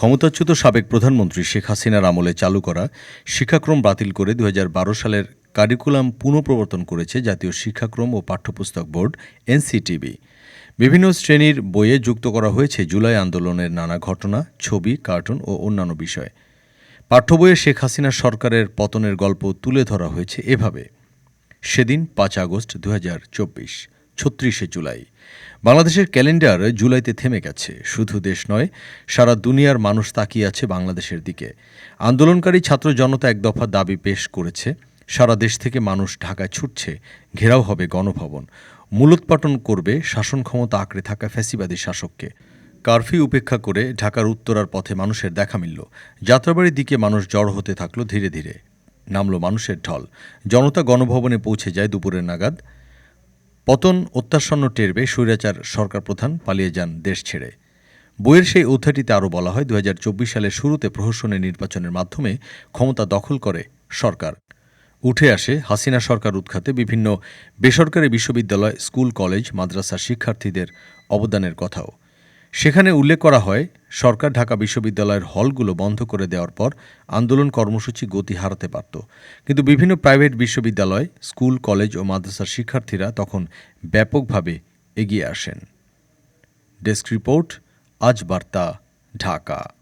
ক্ষমতাচ্যুত সাবেক প্রধানমন্ত্রী শেখ হাসিনার আমলে চালু করা শিক্ষাক্রম বাতিল করে দু হাজার বারো সালের কারিকুলাম পুনঃপ্রবর্তন করেছে জাতীয় শিক্ষাক্রম ও পাঠ্যপুস্তক বোর্ড, এনসিটিবি। বিভিন্ন শ্রেণির বইয়ে যুক্ত করা হয়েছে জুলাই আন্দোলনের নানা ঘটনা, ছবি, কার্টুন ও অন্যান্য বিষয়। পাঠ্য বইয়ে শেখ হাসিনা সরকারের পতনের গল্প তুলে ধরা হয়েছে এভাবে। সেদিন পাঁচ আগস্ট দু ছত্রিশে জুলাই। বাংলাদেশের ক্যালেন্ডার জুলাইতে থেমে গেছে। শুধু দেশ নয়, সারা দুনিয়ার মানুষ তাকিয়ে আছে বাংলাদেশের দিকে। আন্দোলনকারী ছাত্র জনতা এক দফা দাবি পেশ করেছে, সারা দেশ থেকে মানুষ ঢাকায় ছুটছে, ঘেরাও হবে গণভবন। মূলোৎপাটন করবে শাসন ক্ষমতা আঁকড়ে থাকা ফ্যাসিবাদী শাসককে। কারফিউ উপেক্ষা করে ঢাকার উত্তরার পথে মানুষের দেখা মিলল। যাত্রাবাড়ির দিকে মানুষ জড়ো হতে থাকল ধীরে ধীরে। নামল মানুষের ঢল। জনতা গণভবনে পৌঁছে যায় দুপুরের নাগাদ। পতন অত্যাসন্ন টেরবে স্বৈরাচার সরকার প্রধান পালিয়ে যান দেশ ছেড়ে। বইয়ের সেই অধ্যায়টিতে আরও বলা হয় দু হাজার চব্বিশ সালের শুরুতে প্রহসনের নির্বাচনের মাধ্যমে ক্ষমতা দখল করে সরকার। উঠে আসে হাসিনা সরকার উৎখাতে বিভিন্ন বেসরকারি বিশ্ববিদ্যালয়, স্কুল, কলেজ, মাদ্রাসার শিক্ষার্থীদের অবদানের কথাও। সেখানে উল্লেখ করা হয়, সরকার ঢাকা বিশ্ববিদ্যালয়ের হলগুলো বন্ধ করে দেওয়ার পর আন্দোলন কর্মসূচি গতি হারাতে পারত। কিন্তু বিভিন্ন প্রাইভেট বিশ্ববিদ্যালয়, স্কুল, কলেজ ও মাদ্রাসার শিক্ষার্থীরা তখন ব্যাপকভাবে এগিয়ে আসেন। ডেস্ক রিপোর্ট, আজ বার্তা, ঢাকা।